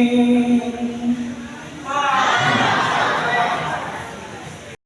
Amen. Amen.